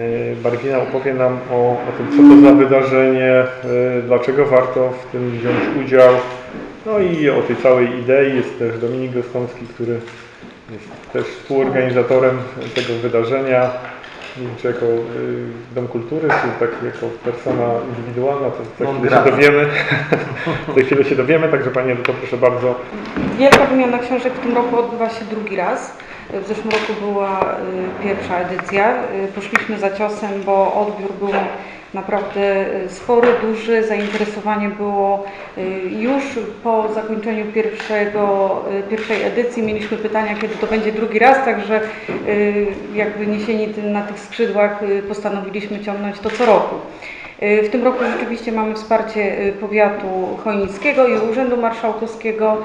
E, Barwina opowie nam o, o tym, co to za wydarzenie, e, dlaczego warto w tym wziąć udział. No i o tej całej idei jest też Dominik Gostomski, który jest też współorganizatorem tego wydarzenia. Nie wiem, czy jako y, Dom Kultury, czy tak jako persona indywidualna, to za chwilę się dowiemy. za chwilę się dowiemy, także Panie to proszę bardzo. Wielka wymiana książek w tym roku odbywa się drugi raz. W zeszłym roku była y, pierwsza edycja. Y, Poszliśmy za ciosem, bo odbiór był naprawdę y, spory, duży. Zainteresowanie było już po zakończeniu pierwszego, pierwszej edycji. Mieliśmy pytania, kiedy to będzie drugi raz, także jakby niesieni na tych skrzydłach postanowiliśmy ciągnąć to co roku. W tym roku rzeczywiście mamy wsparcie powiatu chojnickiego i Urzędu Marszałkowskiego,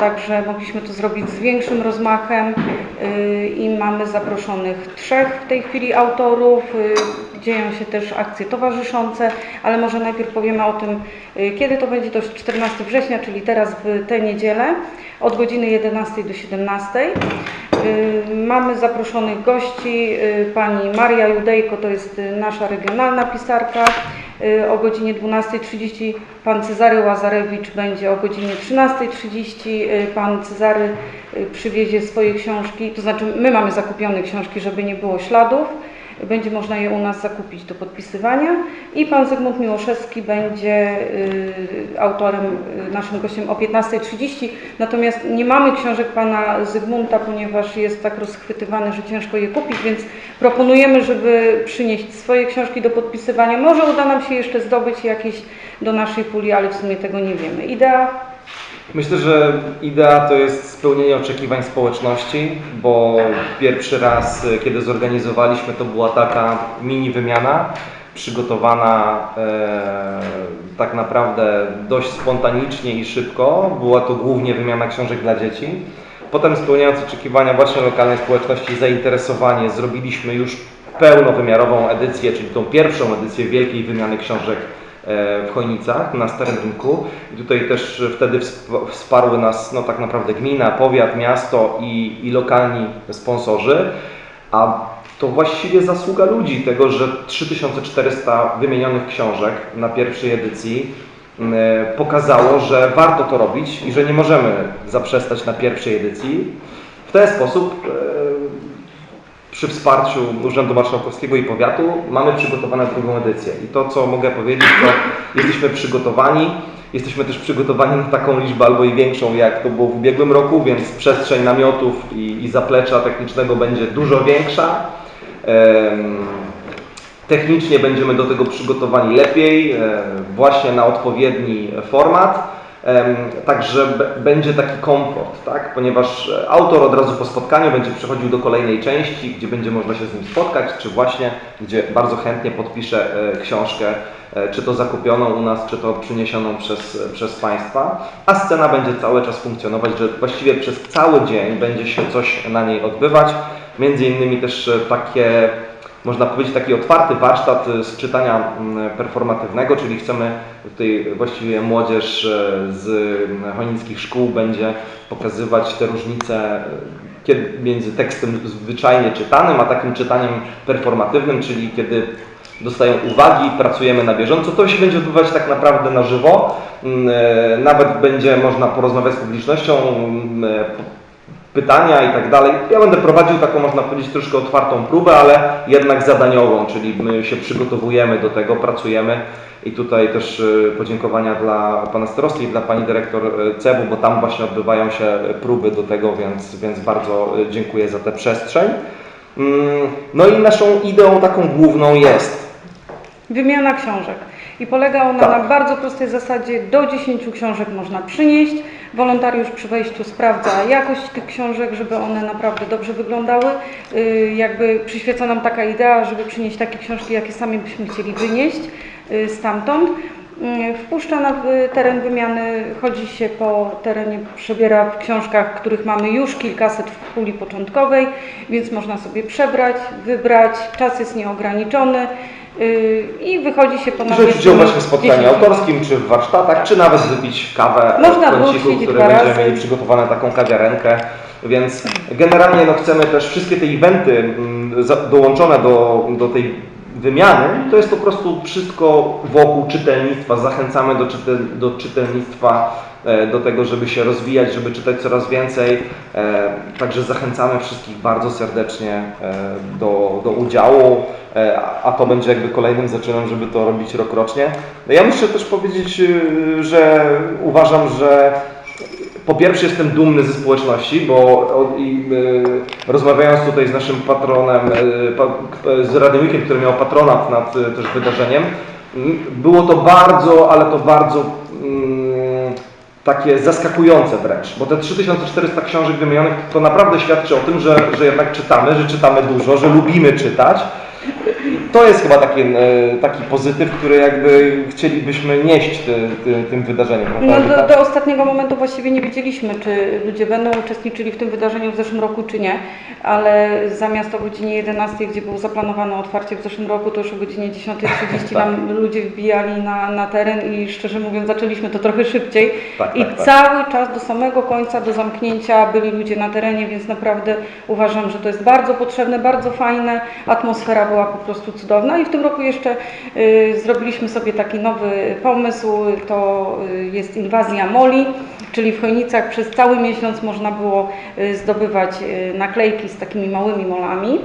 także mogliśmy to zrobić z większym rozmachem i mamy zaproszonych trzech w tej chwili autorów. Y, Dzieją się też akcje towarzyszące, ale może najpierw powiemy o tym, y, kiedy to będzie. To jest 14 września, czyli teraz w tę niedzielę od godziny 11 do 17. Y, Mamy zaproszonych gości. y, Pani Maria Judejko, to jest y, nasza regionalna pisarka. Y, O godzinie 12.30 pan Cezary Łazarewicz będzie o godzinie 13.30. y, Pan Cezary y, przywiezie swoje książki, to znaczy my mamy zakupione książki, żeby nie było śladów. Będzie można je u nas zakupić do podpisywania. I pan Zygmunt Miłoszewski będzie y, autorem, y, naszym gościem o 15.30. Natomiast nie mamy książek pana Zygmunta, ponieważ jest tak rozchwytywany, że ciężko je kupić, więc proponujemy, żeby przynieść swoje książki do podpisywania. Może uda nam się jeszcze zdobyć jakieś do naszej puli, ale w sumie tego nie wiemy. Idea Myślę, że idea to jest spełnienie oczekiwań społeczności, bo pierwszy raz, y, kiedy zorganizowaliśmy, to była taka mini wymiana, przygotowana e, tak naprawdę dość spontanicznie i szybko. Była to głównie wymiana książek dla dzieci. Potem spełniając oczekiwania właśnie lokalnej społeczności i zainteresowanie, zrobiliśmy już pełnowymiarową edycję, czyli tą pierwszą edycję wielkiej wymiany książek w Chojnicach na Starym Rynku. I tutaj też wtedy wsp- wsparły nas no, tak naprawdę gmina, powiat, miasto i, i lokalni sponsorzy. A to właściwie zasługa ludzi tego, że 3400 wymienionych książek na pierwszej edycji m, pokazało, że warto to robić i że nie możemy zaprzestać na pierwszej edycji. W ten sposób e, przy wsparciu Urzędu Marszałkowskiego i Powiatu mamy przygotowane drugą edycję. I to, co mogę powiedzieć, to jesteśmy przygotowani. Jesteśmy też przygotowani na taką liczbę albo i większą, jak to było w ubiegłym roku, więc przestrzeń namiotów i, i zaplecza technicznego będzie dużo większa. Technicznie będziemy do tego przygotowani lepiej, e, właśnie na odpowiedni format. Także będzie taki komfort, tak? ponieważ e, autor od razu po spotkaniu będzie przechodził do kolejnej części, gdzie będzie można się z nim spotkać, czy właśnie gdzie bardzo chętnie podpisze e, książkę, e, czy to zakupioną u nas, czy to przyniesioną przez, przez Państwa. A scena będzie cały czas funkcjonować, że właściwie przez cały dzień będzie się coś na niej odbywać. Między innymi też takie można powiedzieć, taki otwarty warsztat y, z czytania mm, performatywnego, czyli chcemy tutaj właściwie młodzież e, z mm, chojnickich szkół będzie pokazywać te różnice y, między tekstem zwyczajnie czytanym, a takim czytaniem performatywnym, czyli kiedy dostają uwagi, pracujemy na bieżąco. To się będzie odbywać tak naprawdę na żywo. Mm, Nawet będzie można porozmawiać z publicznością, mm, pytania i tak dalej. Ja będę prowadził taką, można powiedzieć, troszkę otwartą próbę, ale jednak zadaniową, czyli my się przygotowujemy do tego, pracujemy i tutaj też y, podziękowania dla Pana Starosty i dla Pani Dyrektor y, CEB-u, bo tam właśnie odbywają się próby do tego, więc, więc bardzo y, dziękuję za tę przestrzeń. Mm, No i naszą ideą taką główną jest Wymiana książek. I polega ona Tak. na bardzo prostej zasadzie. Do 10 książek można przynieść. Wolontariusz przy wejściu sprawdza jakość tych książek, żeby one naprawdę dobrze wyglądały. Y, Jakby przyświeca nam taka idea, żeby przynieść takie książki, jakie sami byśmy chcieli wynieść y, stamtąd. Y, Wpuszcza na teren wymiany, chodzi się po terenie, przebiera w książkach, których mamy już kilkaset w puli początkowej, więc można sobie przebrać, wybrać, czas jest nieograniczony y, i wychodzi się po wziąć udział właśnie w spotkaniu autorskim, czy w warsztatach, czy nawet wypić kawę Można w kąciku, który będziemy mieli przygotowane taką kawiarenkę. Więc generalnie no, chcemy też wszystkie te eventy mm, dołączone do, do tej wymiany, to jest po prostu wszystko wokół czytelnictwa. Zachęcamy do, czytel, do czytelnictwa, e, do tego, żeby się rozwijać, żeby czytać coraz więcej. E, Także zachęcamy wszystkich bardzo serdecznie e, do, do udziału, a- to będzie jakby kolejnym zaczynem, żeby to robić rokrocznie. No ja muszę też powiedzieć, że uważam, że po pierwsze jestem dumny ze społeczności, bo i, y, rozmawiając tutaj z naszym patronem, y, pa, z Radiowikiem, który miał patronat nad y, też wydarzeniem, było to bardzo, ale to bardzo mm, takie zaskakujące wręcz, bo te 3400 książek wymienionych to naprawdę świadczy o tym, że, że jednak czytamy, że czytamy dużo, że lubimy czytać. To jest chyba taki, e, taki pozytyw, który jakby chcielibyśmy nieść ty, ty, tym wydarzeniem. No, prawda? do, do ostatniego momentu właściwie nie wiedzieliśmy, czy ludzie będą uczestniczyli w tym wydarzeniu w zeszłym roku, czy nie, ale zamiast o godzinie 11, gdzie było zaplanowane otwarcie w zeszłym roku, to już o godzinie 10.30 nam ludzie wbijali na, na teren i szczerze mówiąc zaczęliśmy to trochę szybciej Tak, i tak, tak. cały czas do samego końca, do zamknięcia byli ludzie na terenie, więc naprawdę uważam, że to jest bardzo potrzebne, bardzo fajne, atmosfera była po prostu cudowna i w tym roku jeszcze y, zrobiliśmy sobie taki nowy pomysł, to y, jest inwazja moli, czyli w Chojnicach przez cały miesiąc można było y, zdobywać naklejki z takimi małymi molami.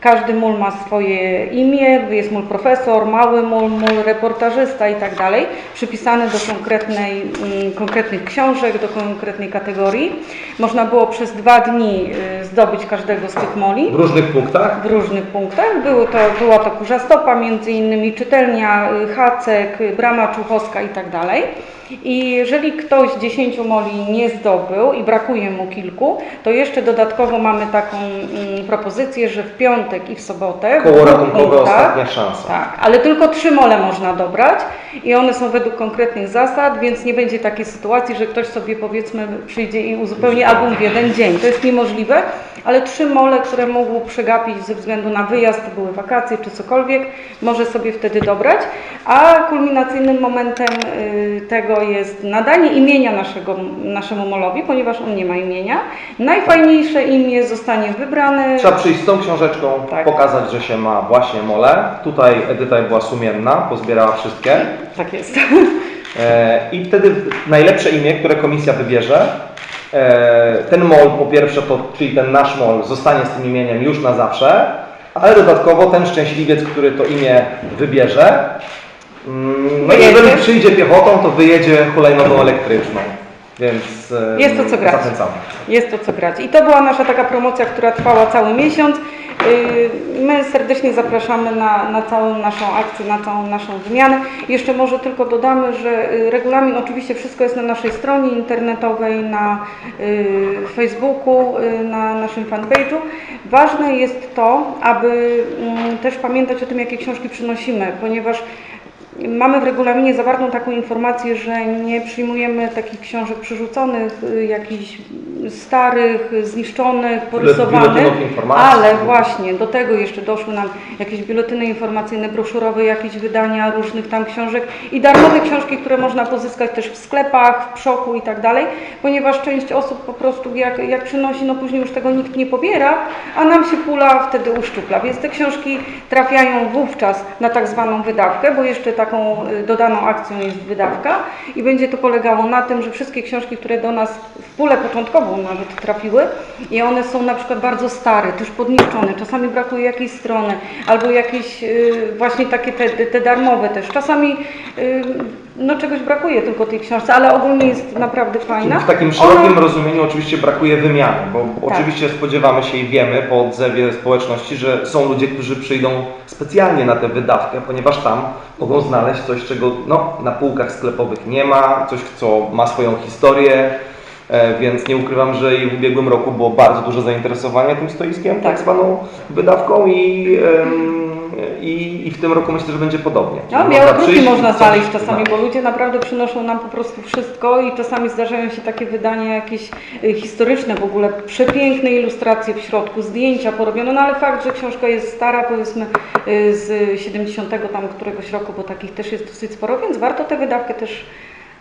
Każdy mól ma swoje imię, jest mól profesor, mały mól, mól reportażysta i tak dalej, przypisany do konkretnej, mm, konkretnych książek, do konkretnej kategorii. Można było przez dwa dni y, zdobyć każdego z tych moli W różnych punktach? w różnych punktach. Były to, była to Kurza Stopa, między innymi czytelnia, y, Hacek, y, Brama Czuchowska i tak dalej. I jeżeli ktoś 10 moli nie zdobył i brakuje mu kilku, to jeszcze dodatkowo mamy taką mm, propozycję, że w piątek i w sobotę Koło ratunkowe ostatnia szansa. tak, ale tylko trzy mole można dobrać i one są według konkretnych zasad, więc nie będzie takiej sytuacji, że ktoś sobie powiedzmy przyjdzie i uzupełni album w jeden dzień. To jest niemożliwe, ale trzy mole, które mógł przegapić ze względu na wyjazd, były wakacje czy cokolwiek, może sobie wtedy dobrać. A kulminacyjnym momentem y, tego jest nadanie imienia naszego, naszemu molowi, ponieważ on nie ma imienia. Najfajniejsze imię zostanie wybrane. Trzeba przyjść z tą książeczką, Tak. pokazać, że się ma właśnie mole. Tutaj Edyta była sumienna, pozbierała wszystkie. Tak jest. E, I wtedy najlepsze imię, które komisja wybierze, e, ten mol po pierwsze, to, czyli ten nasz mol zostanie z tym imieniem już na zawsze, ale dodatkowo ten szczęśliwiec, który to imię wybierze, no i Wyjedzie. jeżeli przyjdzie piechotą, to wyjedzie hulajnogą elektryczną. Więc e, Jest to co grać. zachęcamy. Jest to co grać. I to była nasza taka promocja, która trwała cały miesiąc. Yy, My serdecznie zapraszamy na, na całą naszą akcję, na całą naszą wymianę. Jeszcze może tylko dodamy, że y, regulamin, oczywiście wszystko jest na naszej stronie internetowej, na y, Facebooku, y, na naszym fanpage'u. Ważne jest to, aby mm, też pamiętać o tym, jakie książki przynosimy, ponieważ Mamy w regulaminie zawartą taką informację, że nie przyjmujemy takich książek przerzuconych, y, jakichś starych, zniszczonych, porysowanych, ale właśnie do tego jeszcze doszły nam jakieś biuletyny informacyjne, broszurowe, jakieś wydania różnych tam książek i darmowe książki, które można pozyskać też w sklepach, w przoku i tak dalej, ponieważ część osób po prostu jak, jak przynosi, no później już tego nikt nie pobiera, a nam się pula wtedy uszczupla, więc te książki trafiają wówczas na tak zwaną wydawkę, bo jeszcze taką y, dodaną akcją jest wydawka i będzie to polegało na tym, że wszystkie książki, które do nas w pulę początkową nawet trafiły i one są na przykład bardzo stare, też podniszczone, czasami brakuje jakiejś strony albo jakieś y, właśnie takie te, te darmowe też, czasami y, no czegoś brakuje tylko tej książce, ale ogólnie jest naprawdę fajna. W takim szerokim Ona- rozumieniu oczywiście brakuje wymiany, bo Tak. oczywiście spodziewamy się i wiemy po odzewie społeczności, że są ludzie, którzy przyjdą specjalnie na tę wydawkę, ponieważ tam mogą znaleźć coś, czego no, na półkach sklepowych nie ma, coś, co ma swoją historię, e, więc nie ukrywam, że i w ubiegłym roku było bardzo duże zainteresowanie tym stoiskiem, tak, Tak. zwaną wydawką i, em, i, i w tym roku myślę, że będzie podobnie. No, białe kruki można znaleźć czasami, bo ludzie naprawdę przynoszą nam po prostu wszystko i czasami zdarzają się takie wydania jakieś y, historyczne w ogóle, przepiękne ilustracje w środku, zdjęcia porobione, no ale fakt, że książka jest stara, powiedzmy y, z 70 tam któregoś roku, bo takich też jest dosyć sporo, więc warto tę wydawkę też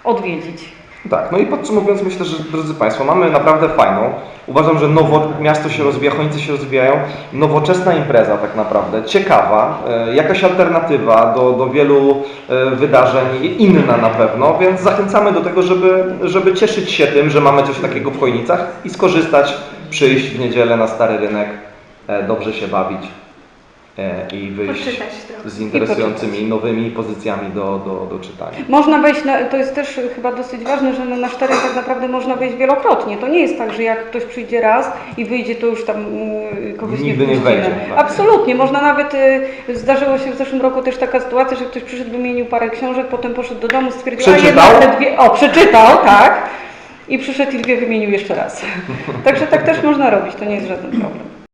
odwiedzić. Tak, no i podsumowując, myślę, że drodzy Państwo, mamy naprawdę fajną. Uważam, że nowo, miasto się rozwija, Chojnice się rozwijają. Nowoczesna impreza tak naprawdę, ciekawa, e, jakaś alternatywa do, do wielu e, wydarzeń, inna na pewno, więc zachęcamy do tego, żeby, żeby cieszyć się tym, że mamy coś takiego w Chojnicach i skorzystać, przyjść w niedzielę na Stary Rynek, e, dobrze się bawić i wyjść z interesującymi nowymi pozycjami do, do, do czytania. Można wejść, na, to jest też chyba dosyć ważne, że na nasz teren tak naprawdę można wejść wielokrotnie. To nie jest tak, że jak ktoś przyjdzie raz i wyjdzie, to już tam mm, kogoś Nigdy nie nie wpuścimy. wejdzie, tak. Absolutnie. Można nawet, y, zdarzyło się w zeszłym roku też taka sytuacja, że ktoś przyszedł, wymienił parę książek, potem poszedł do domu, stwierdził, Przeczytał? a jednak dwie, o przeczytał, tak. I przyszedł i dwie wymienił jeszcze raz. Także tak też można robić, to nie jest żaden problem.